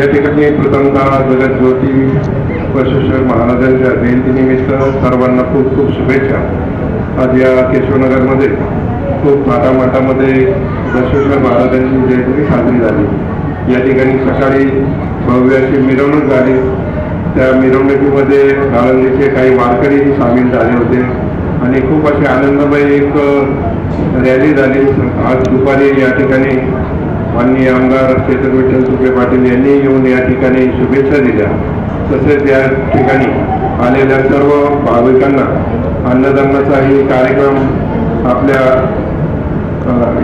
या ठिकाणी प्रथमतः जगत ज्योती महाराजांच्या जयंतीनिमित्त सर्वांना खूप खूप शुभेच्छा. आज या केशवनगरमध्ये खूप थाटामाटामध्ये बसवेश्वर महाराजांची जयंती साजरी झाली. या ठिकाणी सकाळी भव्य अशी मिरवणूक झाली. त्या मिरवणुकीमध्ये नाळंदीचे काही वारकरीही सामील झाले होते. आणि खूप असे आनंदमय एक रॅली झाली. आज दुपारी या ठिकाणी माननीय आमदार क्षेत्र विठ्ठल सुपे पाटील यांनी येऊन या ठिकाणी शुभेच्छा दिल्या. तसेच या ठिकाणी आलेल्या सर्व भाविकांना अन्नदानाचाही कार्यक्रम आपल्या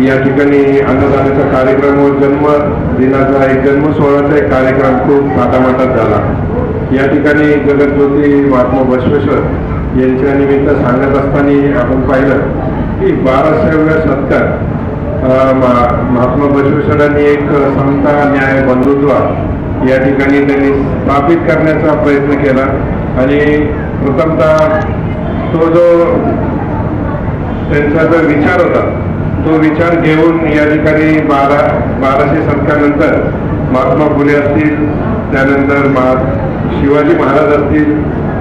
या ठिकाणी अन्नदानाचा कार्यक्रम व जन्मदिनाचा एक जन्मसोहळाचा एक कार्यक्रम खूप थाटामाटात झाला. या ठिकाणी जगज्योती महात्मा बसवेश्वर यांच्या निमित्त सांगत असताना आपण पाहिलं की बाराशेव्या शतकात महात्मा बसवेश्वरांनी एक समता न्याय बंधुत्व या ठिकाणी त्यांनी स्थापित करण्याचा प्रयत्न केला. आणि प्रथमतः तो जो त्यांचा जो विचार होता तो विचार घेऊन या ठिकाणी बारा बाराशे शतकानंतर महात्मा फुले असतील त्यानंतर महा शिवाजी महाराज असतील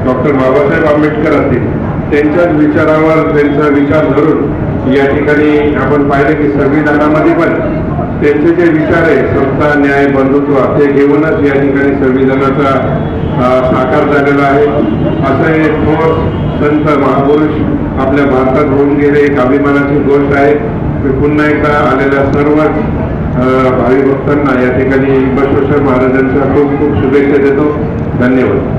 डॉक्टर बाबासाहेब आंबेडकर असतील त्यांच्याच विचारावर त्यांचा विचार धरून या ठिकाणी आपण पाहिलं की संविधानामध्ये पण त्यांचे जे विचार आहे समता न्याय बंधुत्व ते घेऊनच या ठिकाणी संविधानाचा साकार झालेला आहे. असं हे थोर संत महापुरुष आपल्या भारतात होऊन गेले एक अभिमानाची गोष्ट आहे. मी पुन्हा एकदा आलेल्या सर्वच भावी भक्तांना या ठिकाणी बसवेश्वर महाराजांच्या खूप खूप शुभेच्छा देतो. धन्यवाद.